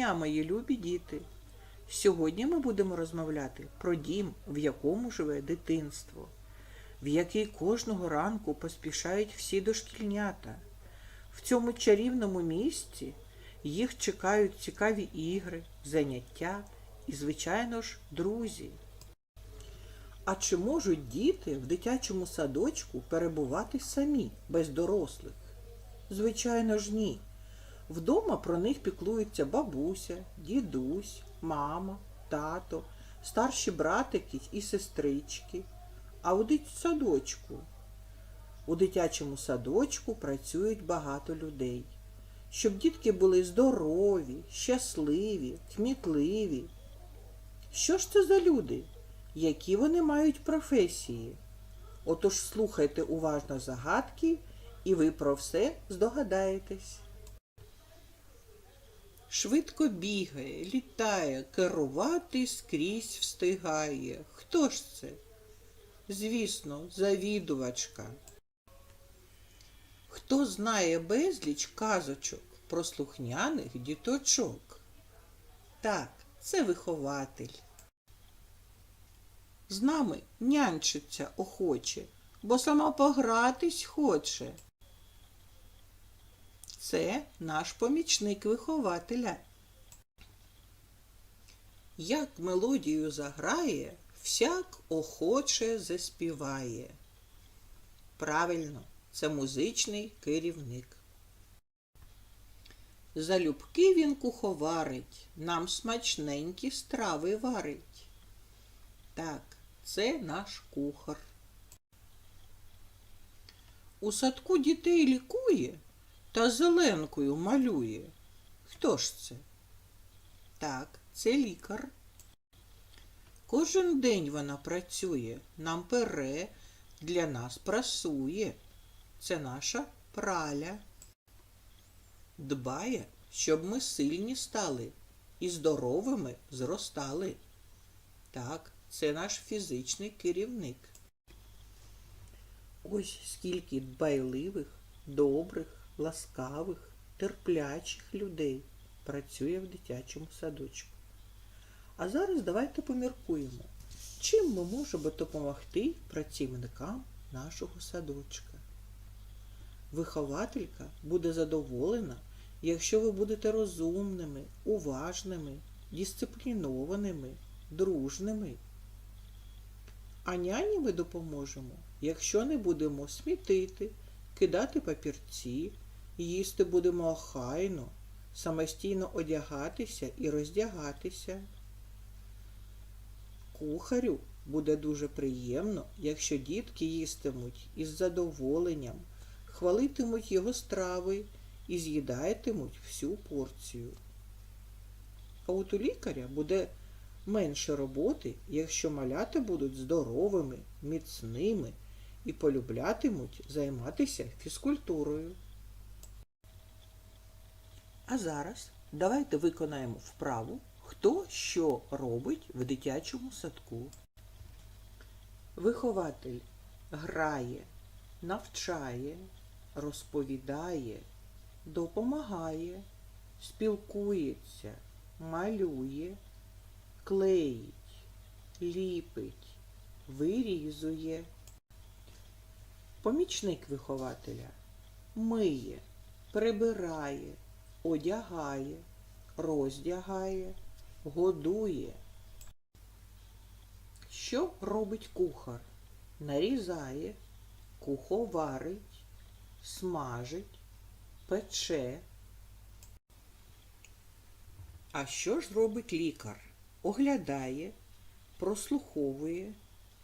дня, мої любі діти! Сьогодні ми будемо розмовляти про дім, в якому живе дитинство, в який кожного ранку поспішають всі дошкільнята. В цьому чарівному місці їх чекають цікаві ігри, заняття і, звичайно ж, друзі. А чи можуть діти в дитячому садочку перебувати самі, без дорослих? Звичайно ж, ні. Вдома про них піклуються бабуся, дідусь, мама, тато, старші братики і сестрички. А у дитсадочку? У дитячому садочку працюють багато людей. Щоб дітки були здорові, щасливі, кмітливі. Що ж це за люди? Які вони мають професії? Отож слухайте уважно загадки, і ви про все здогадаєтесь. Швидко бігає, літає, керувати скрізь встигає. Хто ж це? Звісно, завідувачка. Хто знає безліч казочок про слухняних діточок? Так, це вихователь. З нами нянчиться охоче, бо сама погратись хоче. Це наш помічник вихователя. Як мелодію заграє, всяк охоче заспіває. Правильно, це музичний керівник. Залюбки він куховарить, нам смачненькі страви варить. Так, це наш кухар. У садку дітей лікує та зеленкою малює. Хто ж це? Так, це лікар. Кожен день вона працює, нам пере, для нас прасує. Це наша праля. Дбає, щоб ми сильні стали і здоровими зростали. Так, це наш фізичний керівник. Ось скільки дбайливих, добрих, ласкавих, терплячих людей працює в дитячому садочку. А зараз давайте поміркуємо, чим ми можемо допомогти працівникам нашого садочка. Вихователька буде задоволена, якщо ви будете розумними, уважними, дисциплінованими, дружними. А няні ми допоможемо, якщо не будемо смітити, кидати папірці, їсти будемо охайно, самостійно одягатися і роздягатися. Кухарю буде дуже приємно, якщо дітки їстимуть із задоволенням, хвалитимуть його страви і з'їдатимуть всю порцію. А от у лікаря буде менше роботи, якщо малята будуть здоровими, міцними і полюблятимуть займатися фізкультурою. А зараз давайте виконаємо вправу, хто що робить в дитячому садку. Вихователь грає, навчає, розповідає, допомагає, спілкується, малює, клеїть, ліпить, вирізує. Помічник вихователя миє, прибирає, одягає, роздягає, годує. Що робить кухар? Нарізає, куховарить, смажить, пече. А що ж робить лікар? Оглядає, прослуховує,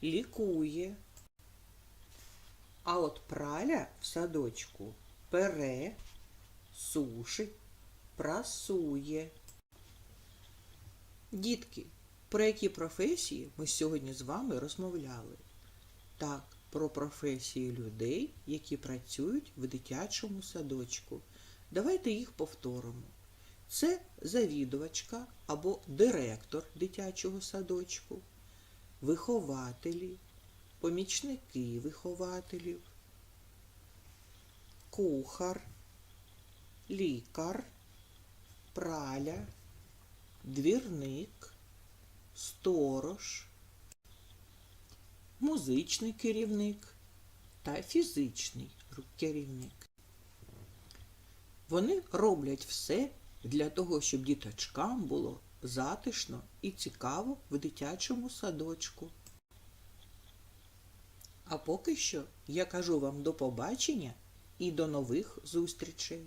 лікує. А от праля в садочку пере, сушить, прасує. Дітки, про які професії ми сьогодні з вами розмовляли? Так, про професії людей, які працюють в дитячому садочку. Давайте їх повторимо. Це завідувачка або директор дитячого садочку, вихователі, помічники вихователів, кухар, лікар, праля, двірник, сторож, музичний керівник та фізичний керівник. Вони роблять все для того, щоб діточкам було затишно і цікаво в дитячому садочку. А поки що я кажу вам до побачення і до нових зустрічей.